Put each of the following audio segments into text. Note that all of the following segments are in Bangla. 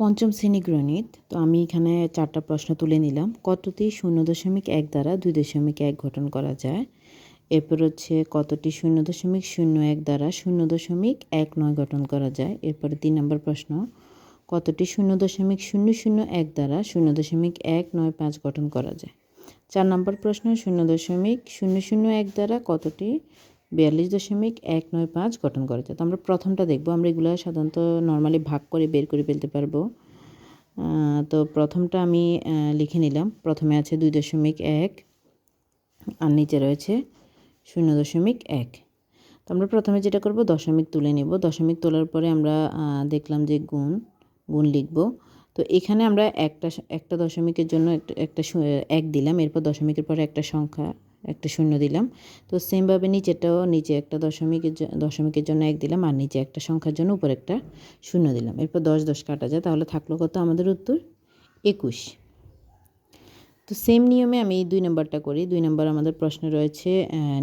পঞ্চম শ্রেণি গণিত, তো আমি এখানে চারটা প্রশ্ন তুলে নিলাম। কতটি শূন্য দশমিক এক দ্বারা দুই দশমিক এক গঠন করা যায়? এরপর হচ্ছে কতটি শূন্য দশমিক শূন্য এক দ্বারা শূন্য দশমিক এক নয় গঠন করা যায়? এরপরে তিন নম্বর প্রশ্ন, কতটি শূন্য দশমিক শূন্য শূন্য এক দ্বারা শূন্য দশমিক এক নয় পাঁচ গঠন করা যায়? চার নম্বর প্রশ্ন, শূন্য দশমিক শূন্য শূন্য এক দ্বারা কতটি বিয়াল্লিশ দশমিক এক নয় পাঁচ গঠন করা। তো আমরা প্রথমটা দেখব, আমরা এগুলো সাধারণত নর্মালি ভাগ করে বের করে ফেলতে পারব। তো প্রথমটা আমি লিখে নিলাম। প্রথমে আছে দুই দশমিক এক, আর নিচে রয়েছে শূন্য দশমিক এক। তো আমরা প্রথমে যেটা করব, দশমিক তুলে নেব। দশমিক তোলার পরে আমরা দেখলাম যে গুণ গুণ লিখব। তো এখানে আমরা একটা একটা দশমিকের জন্য একটা এক দিলাম। এরপর দশমিকের পরে একটা সংখ্যা একটা শূন্য দিলাম। তো সেমভাবে নিচেটাও নিচে একটা দশমিকের দশমিকের জন্য এক দিলাম আর নিচে একটা সংখ্যার জন্য উপরে একটা শূন্য দিলাম। এরপর দশ দশ কাটা যায়, তাহলে থাকল কত আমাদের উত্তর? একুশ। তো সেম নিয়মে আমি এই দুই নম্বরটা করি। দুই নম্বর আমাদের প্রশ্ন রয়েছে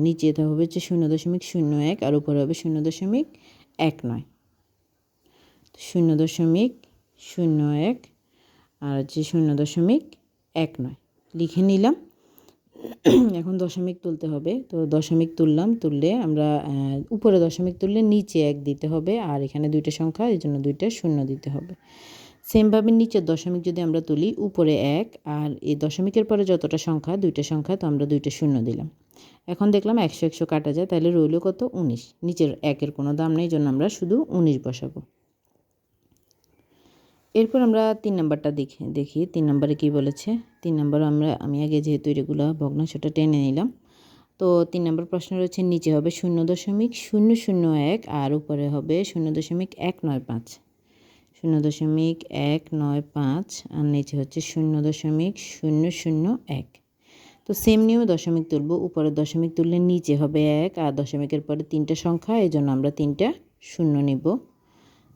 নিচে হবে হচ্ছে শূন্য দশমিক শূন্য এক আর উপরে হবে শূন্য দশমিক এক নয়। শূন্য দশমিক শূন্য এক আর হচ্ছে শূন্য দশমিক এক নয়। লিখে নিলাম। এখন দশমিক তুলতে হবে। তো দশমিক তুললাম, তুললে আমরা উপরে দশমিক তুললে নিচে এক দিতে হবে আর এখানে দুইটা সংখ্যা, এই জন্য দুইটা শূন্য দিতে হবে। সেমভাবে নিচের দশমিক যদি আমরা তুলি, উপরে এক আর এই দশমিকের পরে যতটা সংখ্যা, দুইটা সংখ্যা, তো আমরা দুইটা শূন্য দিলাম। এখন দেখলাম একশো একশো কাটা যায়, তাহলে রইল কত? উনিশ। নিচের একের কোনো দাম নেই জন্য আমরা শুধু উনিশ বসাবো। এরপর আমরা তিন নাম্বারটা দেখি দেখি, তিন নম্বরে কি বলেছে? তিন নম্বর আমরা, আমি আগে যেহেতু এগুলো ভগ্নাংশটা টেনে নিলাম। তো তিন নম্বর প্রশ্ন রয়েছে, নিচে হবে শূন্য দশমিক শূন্য শূন্য এক আর উপরে হবে শূন্য দশমিক এক নয় পাঁচ। শূন্য দশমিক এক নয় পাঁচ আর নিচে হচ্ছে শূন্য দশমিক শূন্য শূন্য এক। তো সেম নিয়মে দশমিক তুলব, উপরে দশমিক তুললে নিচে হবে এক আর দশমিকের পরে তিনটা সংখ্যা এই জন্য আমরা তিনটা শূন্য নিব।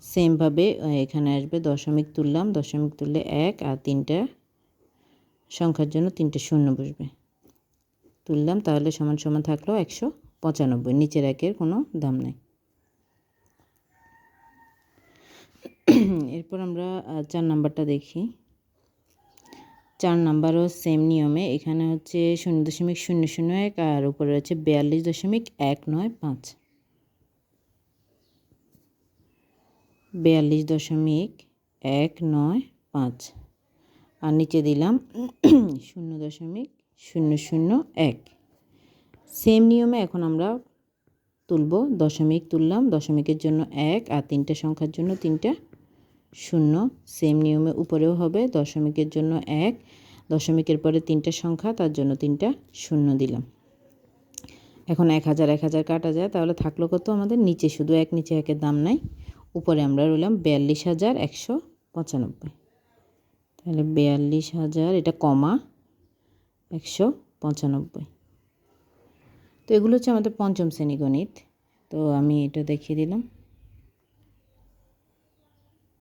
সেমভাবে এখানে আসবে দশমিক তুললাম, দশমিক তুললে এক আর তিনটা সংখ্যার জন্য তিনটে শূন্য বসবে। তুললাম, তাহলে সমান সমান থাকল একশো পঁচানব্বই। নিচের একের কোনো দাম নেই। এরপর আমরা চার নাম্বারটা দেখি। চার নাম্বারও সেম নিয়মে। এখানে হচ্ছে শূন্য দশমিক শূন্য শূন্য এক, আর উপরে হচ্ছে বিয়াল্লিশ দশমিক এক নয় পাঁচ। বিয়াল্লিশ দশমিক এক নয় পাঁচ। আর নিচে দিলাম শূন্য দশমিক শূন্য শূন্য এক। সেম নিয়মে এখন আমরা তুলব, দশমিক তুললাম, দশমিকের জন্য এক আর তিনটে সংখ্যার জন্য তিনটা শূন্য। সেম নিয়মে উপরেও হবে, দশমিকের জন্য এক, দশমিকের পরে তিনটা সংখ্যা, তার জন্য তিনটা শূন্য দিলাম। এখন এক হাজার এক হাজার কাটা যায়, তাহলে থাকল কত আমাদের? নিচে শুধু এক, নিচে একের দাম নাই। উপরে আমরা রইলাম বিয়াল্লিশ হাজার একশো পঁচানব্বই। তাহলে বিয়াল্লিশ হাজার, এটা কমা একশো পঁচানব্বই। তো এগুলো হচ্ছে আমাদের পঞ্চম শ্রেণি গণিত। তো আমি এটা দেখিয়ে দিলাম।